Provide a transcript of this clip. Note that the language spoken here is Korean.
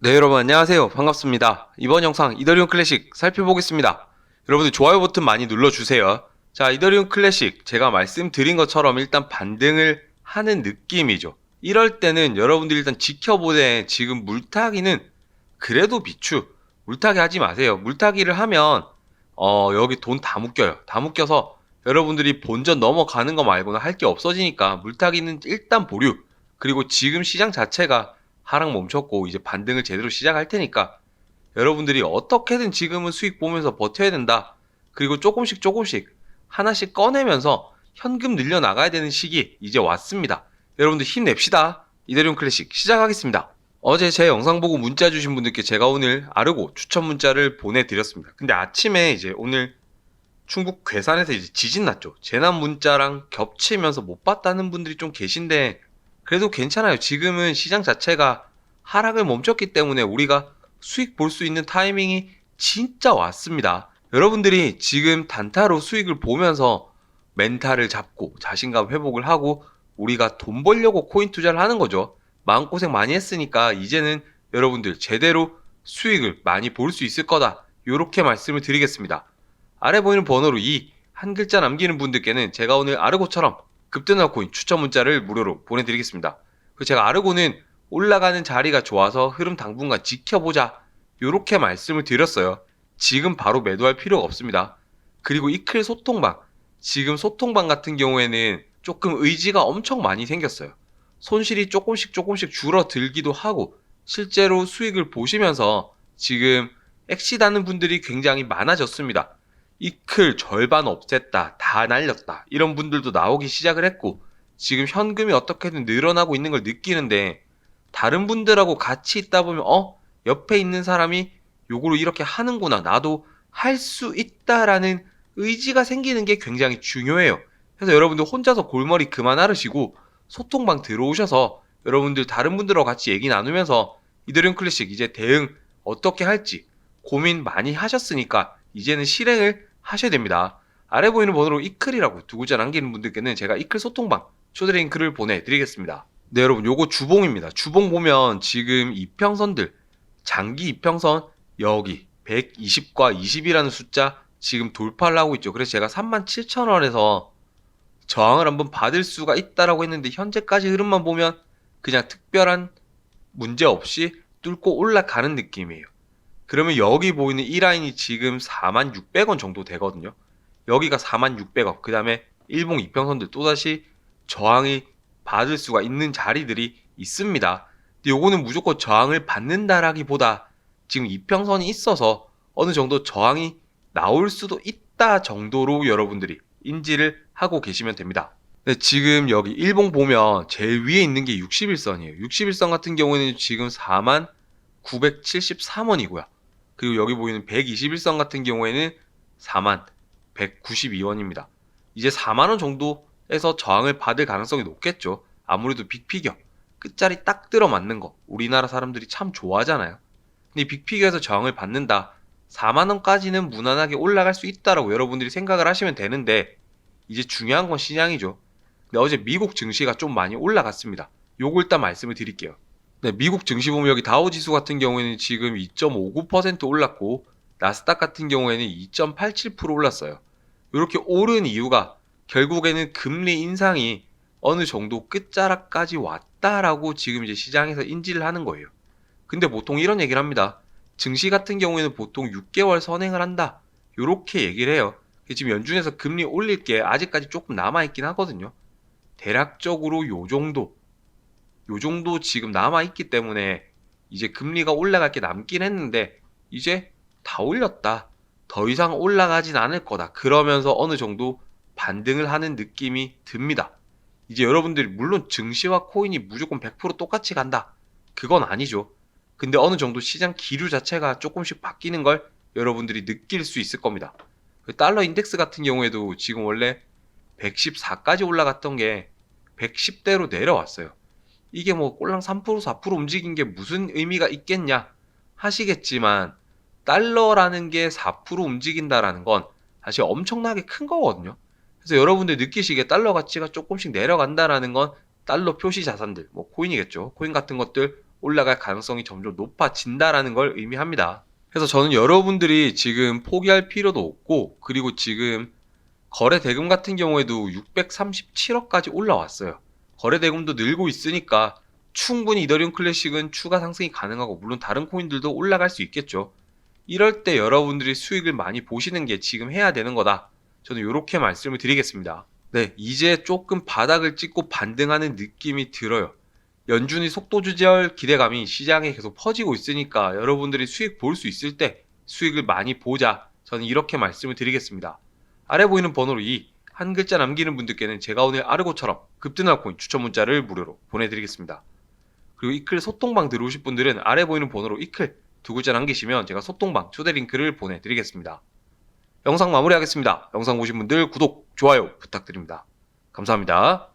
네 여러분 안녕하세요. 반갑습니다. 이번 영상 이더리움 클래식 살펴보겠습니다. 여러분들 좋아요 버튼 많이 눌러주세요. 자 이더리움 클래식 제가 말씀드린 것처럼 일단 반등을 하는 느낌이죠. 이럴 때는 여러분들 일단 지켜보되 지금 물타기는 그래도 비추 물타기 하지 마세요. 물타기를 하면 어 여기 돈 다 묶여요. 다 묶여서 여러분들이 본전 넘어가는 거 말고는 할 게 없어지니까 물타기는 일단 보류. 그리고 지금 시장 자체가 하락 멈췄고 이제 반등을 제대로 시작할 테니까 여러분들이 어떻게든 지금은 수익 보면서 버텨야 된다. 그리고 조금씩 조금씩 하나씩 꺼내면서 현금 늘려 나가야 되는 시기 이제 왔습니다. 여러분들 힘냅시다. 이더리움 클래식 시작하겠습니다. 어제 제 영상 보고 문자 주신 분들께 제가 오늘 아르고 추천 문자를 보내드렸습니다. 근데 아침에 이제 오늘 충북 괴산에서 이제 지진 났죠. 재난 문자랑 겹치면서 못 봤다는 분들이 좀 계신데 그래도 괜찮아요. 지금은 시장 자체가 하락을 멈췄기 때문에 우리가 수익 볼 수 있는 타이밍이 진짜 왔습니다. 여러분들이 지금 단타로 수익을 보면서 멘탈을 잡고 자신감 회복을 하고 우리가 돈 벌려고 코인 투자를 하는 거죠. 마음고생 많이 했으니까 이제는 여러분들 제대로 수익을 많이 볼 수 있을 거다. 이렇게 말씀을 드리겠습니다. 아래 보이는 번호로 이 한 글자 남기는 분들께는 제가 오늘 아르고처럼 급등할 코인 추천 문자를 무료로 보내드리겠습니다. 제가 아르고는 올라가는 자리가 좋아서 흐름 당분간 지켜보자. 요렇게 말씀을 드렸어요. 지금 바로 매도할 필요가 없습니다. 그리고 이클 소통방. 지금 소통방 같은 경우에는 조금 의지가 엄청 많이 생겼어요. 손실이 조금씩 조금씩 줄어들기도 하고 실제로 수익을 보시면서 지금 엑시다는 분들이 굉장히 많아졌습니다. 이클 절반 없앴다, 다 날렸다. 이런 분들도 나오기 시작을 했고 지금 현금이 어떻게든 늘어나고 있는 걸 느끼는데 다른 분들하고 같이 있다 보면 어? 옆에 있는 사람이 요거를 이렇게 하는구나. 나도 할 수 있다라는 의지가 생기는 게 굉장히 중요해요. 그래서 여러분들 혼자서 골머리 그만 앓으시고 소통방 들어오셔서 여러분들 다른 분들하고 같이 얘기 나누면서 이더리움 클래식 이제 대응 어떻게 할지 고민 많이 하셨으니까 이제는 실행을 하셔야 됩니다. 아래 보이는 번호로 이클이라고 두 글자 남기는 분들께는 제가 이클 소통방 초대 링크를 보내드리겠습니다. 네 여러분 요거 주봉입니다. 주봉 보면 지금 이평선들 장기 이평선 여기 120과 20이라는 숫자 지금 돌파를 하고 있죠. 그래서 제가 37,000원에서 저항을 한번 받을 수가 있다라고 했는데 현재까지 흐름만 보면 그냥 특별한 문제 없이 뚫고 올라가는 느낌이에요. 그러면 여기 보이는 이 라인이 지금 46,600원 정도 되거든요. 여기가 46,600원. 그 다음에 일봉 이평선들 또다시 저항이 받을 수가 있는 자리들이 있습니다. 근데 요거는 무조건 저항을 받는다라기보다 지금 이평선이 있어서 어느 정도 저항이 나올 수도 있다 정도로 여러분들이 인지를 하고 계시면 됩니다. 네, 지금 여기 일봉 보면 제일 위에 있는 게 61선이에요. 61선 같은 경우에는 지금 4만 973원이고요. 그리고 여기 보이는 121선 같은 경우에는 4만 192원입니다. 이제 4만원 정도에서 저항을 받을 가능성이 높겠죠. 아무래도 빅피겨 끝자리 딱 들어 맞는 거 우리나라 사람들이 참 좋아하잖아요. 근데 빅피겨에서 저항을 받는다. 4만원까지는 무난하게 올라갈 수 있다라고 여러분들이 생각을 하시면 되는데 이제 중요한 건 시장이죠. 근데 어제 미국 증시가 좀 많이 올라갔습니다. 요거 일단 말씀을 드릴게요. 네, 미국 증시 보면 여기 다우 지수 같은 경우에는 지금 2.59% 올랐고 나스닥 같은 경우에는 2.87% 올랐어요. 이렇게 오른 이유가 결국에는 금리 인상이 어느 정도 끝자락까지 왔다라고 지금 이제 시장에서 인지를 하는 거예요. 근데 보통 이런 얘기를 합니다. 증시 같은 경우에는 보통 6개월 선행을 한다. 요렇게 얘기를 해요. 지금 연준에서 금리 올릴 게 아직까지 조금 남아있긴 하거든요. 대략적으로 요 정도, 요 정도 지금 남아 있기 때문에 이제 금리가 올라갈 게 남긴 했는데 이제 다 올렸다. 더 이상 올라가진 않을 거다. 그러면서 어느 정도 반등을 하는 느낌이 듭니다. 이제 여러분들이 물론 증시와 코인이 무조건 100% 똑같이 간다. 그건 아니죠. 근데 어느 정도 시장 기류 자체가 조금씩 바뀌는 걸 여러분들이 느낄 수 있을 겁니다. 그 달러 인덱스 같은 경우에도 지금 원래 114까지 올라갔던 게 110대로 내려왔어요. 이게 뭐 꼴랑 3% 4% 움직인 게 무슨 의미가 있겠냐 하시겠지만 달러라는 게 4% 움직인다라는 건 사실 엄청나게 큰 거거든요. 그래서 여러분들 느끼시기에 달러 가치가 조금씩 내려간다라는 건 달러 표시 자산들, 뭐 코인이겠죠. 코인 같은 것들 올라갈 가능성이 점점 높아진다라는 걸 의미합니다. 그래서 저는 여러분들이 지금 포기할 필요도 없고 그리고 지금 거래 대금 같은 경우에도 637억까지 올라왔어요. 거래 대금도 늘고 있으니까 충분히 이더리움 클래식은 추가 상승이 가능하고 물론 다른 코인들도 올라갈 수 있겠죠. 이럴 때 여러분들이 수익을 많이 보시는 게 지금 해야 되는 거다. 저는 이렇게 말씀을 드리겠습니다. 네, 이제 조금 바닥을 찍고 반등하는 느낌이 들어요. 연준이 속도 조절 기대감이 시장에 계속 퍼지고 있으니까 여러분들이 수익 볼 수 있을 때 수익을 많이 보자. 저는 이렇게 말씀을 드리겠습니다. 아래 보이는 번호로 이 한 글자 남기는 분들께는 제가 오늘 아르고처럼 급등할 코인 추천 문자를 무료로 보내드리겠습니다. 그리고 이클 소통방 들어오실 분들은 아래 보이는 번호로 이클 두 글자 남기시면 제가 소통방 초대 링크를 보내드리겠습니다. 영상 마무리하겠습니다. 영상 보신 분들 구독, 좋아요 부탁드립니다. 감사합니다.